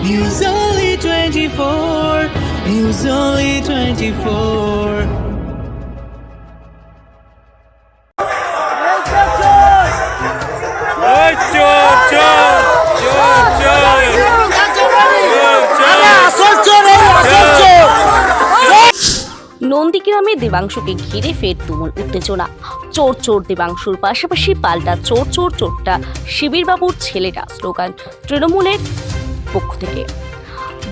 News Only 24. News Only 24. চোর চোর চোর চোর চোর চোর নন্দীগ্রামে দেবাংশুকে ঘিরে ফের তুমুল উত্তেজনা চোর চোর দেবাংশুর পাশাপাশি পাল্টা চোর চোর চোরটা শিবিরবাবুর ছেলেটা স্লোগান তৃণমূলের পক্ষ থেকে।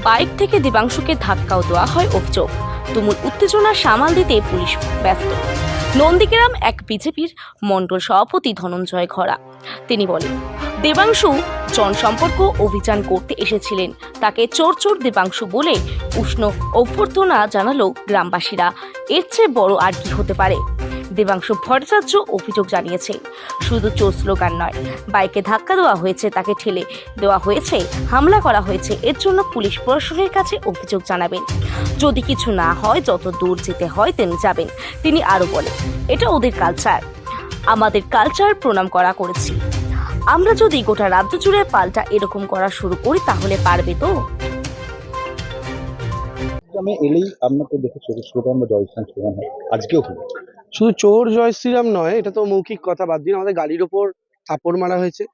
বাইক থেকে দেবাংশুকে ধাক্কাও দেওয়া হয় অভিযোগ। তুমুল উত্তেজনা সামাল দিতে পুলিশ ব্যস্ত। নন্দীগ্রাম এক বিজেপির মণ্ডল সভাপতি ধনঞ্জয় ঘরা তিনি বলেন, দেবাংশু জনসম্পর্ক অভিযান করতে এসেছিলেন। তাকে চোর চোর দেবাংশু বলে উষ্ণ অভ্যর্থনা জানালো গ্রামবাসীরা। এর চেয়ে বড় আর কি হতে পারে? দেবাংশু ভট্টাচার্য অভিযোগ জানিয়েছে। শুধু চোর স্লোগান নয়, বাইকে ধাক্কা দেওয়া হয়েছে তাকে ঠেলে। দেওয়া হয়েছে, হামলা করা হয়েছে, এর জন্য পুলিশ প্রশাসনের কাছে অভিযোগ জানাবেন। যদি কিছু না হয়, যত দূর যেতে হয় তিনি যাবেন, তিনি আরও বলেন। এটা ওদের কালচার আমাদের কালচার প্রণাম করা করেছি। আমরা যদি গোটা রাজ্য জুড়ে পাল্টা এরকম করা শুরু করি, তাহলে পারবে তো? আমি এলেই আপনাকে দেখে চোখ স্লোগান বা জয় শ্রীরাম স্লোগান হয় আজকেও হলো। শুধু চোর জয় শ্রীরাম নয় এটা তো মৌখিক কথা বাদ দিন আমাদের গাড়ির ওপর থাপড় মারা হয়েছে।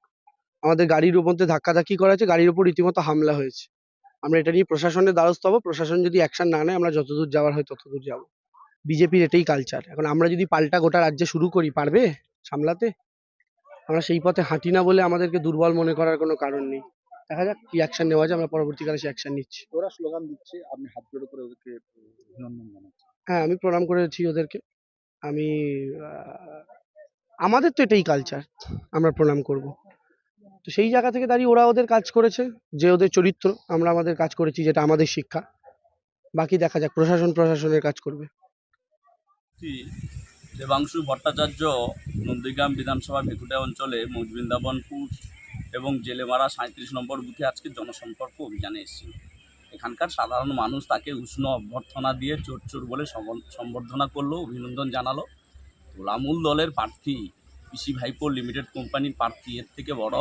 আমাদের গাড়ির মধ্যে ধাক্কাধাক্কি করা হয়েছে গাড়ির ওপর রীতিমতো হামলা হয়েছে। আমরা এটা নিয়ে প্রশাসনের দ্বারস্থ হব। প্রশাসন যদি অ্যাকশন না নেয় আমরা যতদূর যাওয়ার হয় ততদূর যাব। বিজেপির এটাই কালচার এখন আমরা যদি পাল্টা গোটা রাজ্যে শুরু করি পারবে সামলাতে? আমরা সেই পথে হাঁটি না বলে আমাদেরকে দুর্বল মনে করার কোনো কারণ নেই। দেখা যাক কি অ্যাকশন নেওয়া যায় আমরা পরবর্তীকালে সে অ্যাকশন নিচ্ছি। ওরা স্লোগান দিচ্ছে আপনি হাত জোড়ো করে ওদেরকে অভিনন্দন জানাচ্ছেন হ্যাঁ আমি প্রণাম করেছি ওদেরকে। আমি আমাদের তো এটাই কালচার আমরা প্রণাম করব। তো সেই জায়গা থেকে দাঁড়িয়ে ওরা ওদের কাজ করেছে, যে ওদের চরিত্র, আমরা আমাদের কাজ করেছি যেটা আমাদের শিক্ষা। বাকি দেখা যাক, প্রশাসন প্রশাসনের কাজ করবে। দেবাংশু ভট্টাচার্য নন্দীগ্রাম বিধানসভা ভেকুটা অঞ্চলে মৌজবৃন্দাবনপুর এবং জেলেমারা সাঁত্রিশ নম্বর বুথে আজকে জনসম্পর্ক অভিযানে এসেছিল এখানকার সাধারণ মানুষ তাকে উষ্ণ অভ্যর্থনা দিয়ে চোর চোর বলে সম্বর্ধনা করল, অভিনন্দন জানালো। তোলামূল দলের প্রার্থী, পিসি ভাইপো লিমিটেড কোম্পানির প্রার্থী, এর থেকে বড়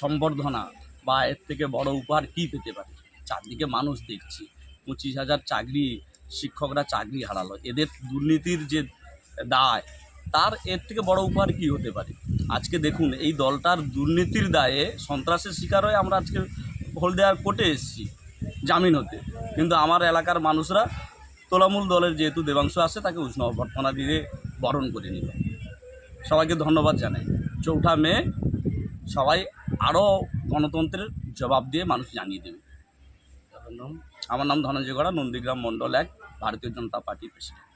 সম্বর্ধনা বা এর থেকে বড় উপহার কী পেতে পারে? চারদিকে মানুষ দেখছি, পঁচিশ হাজার চাকরি, শিক্ষকরা চাকরি হারালো। এদের দুর্নীতির যে দায়, তার এর থেকে বড় উপহার কি হতে পারে? আজকে দেখুন, এই দলটার দুর্নীতির দায়ে সন্ত্রাসের শিকার হয়ে আমরা আজকে হলদিয়ার কোর্টে এসেছি। জামিন হতে। কিন্তু আমার এলাকার মানুষরা তোলামূল দলের যেহেতু দেবাংশ আছে তাকে উষ্ণ অভ্যর্থনা দিয়ে বরণ করে নিল। সবাইকে ধন্যবাদ জানাই। চৌঠা মে সবাই আরও গণতন্ত্রের জবাব দিয়ে মানুষ জানিয়ে দেবে। আমার নাম ধনঞ্জয় গড়া নন্দীগ্রাম মণ্ডল এক ভারতীয় জনতা পার্টির প্রেসিডেন্ট।